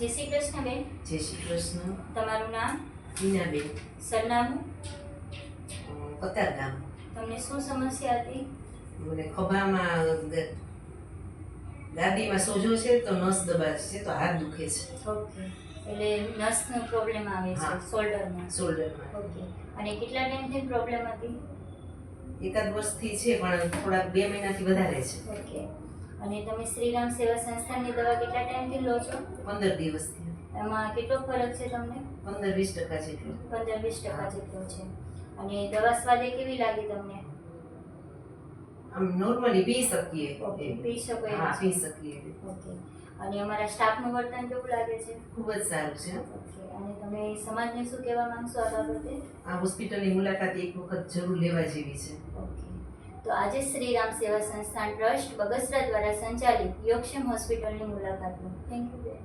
જય શ્રી કૃષ્ણ બેન. જય શ્રી કૃષ્ણ. તમારું નામ? મીનાબેન. સરનામું? કતારગામ. તમને શું સમસ્યા હતી? મને ખભામાં ગાદીમાં સોજો છે તો નસ દબાશ છે તો હાથ દુખે છે. ઓકે. એટલે નસનો પ્રોબ્લેમ આવે છે. શોલ્ડરમાં. શોલ્ડરમાં. ઓકે. અને કેટલા ટાઈમથી પ્રોબ્લેમ હતી? એકાદ વર્ષથી છે પણ થોડાક બે મહિનાથી વધારે છે. ઓકે. અને તમે શ્રીરામ સેવા સંસ્થાની દવા કેટલા ટાઈમથી લો છો? પંદર દિવસથી. એમાં કેટલો ફરક છે તમને? પંદર વીસ ટકા જેટલો. પંદર વીસ ટકા જેટલો છે. અને દવા સ્વાદે કેવી લાગી તમને? આમ નોર્મલી પી શકીએ. ઓકે પી શકો હા પી શકીએ. ઓકે. અને અમારા સ્ટાફનું વર્તન કેવું લાગે છે? ખૂબ જ સારું છે. ઓકે. અને તમે સમાજને શું કહેવા માંગશો આ બાબતે? આ હોસ્પિટલની મુલાકાત એક વખત જરૂર લેવા જેવી છે. ઓકે. તો આજે શ્રીરામ સેવા સંસ્થાન ટ્રસ્ટ બગસરા દ્વારા સંચાલિત યોગક્ષેમ હોસ્પિટલની મુલાકાત લો. Thank you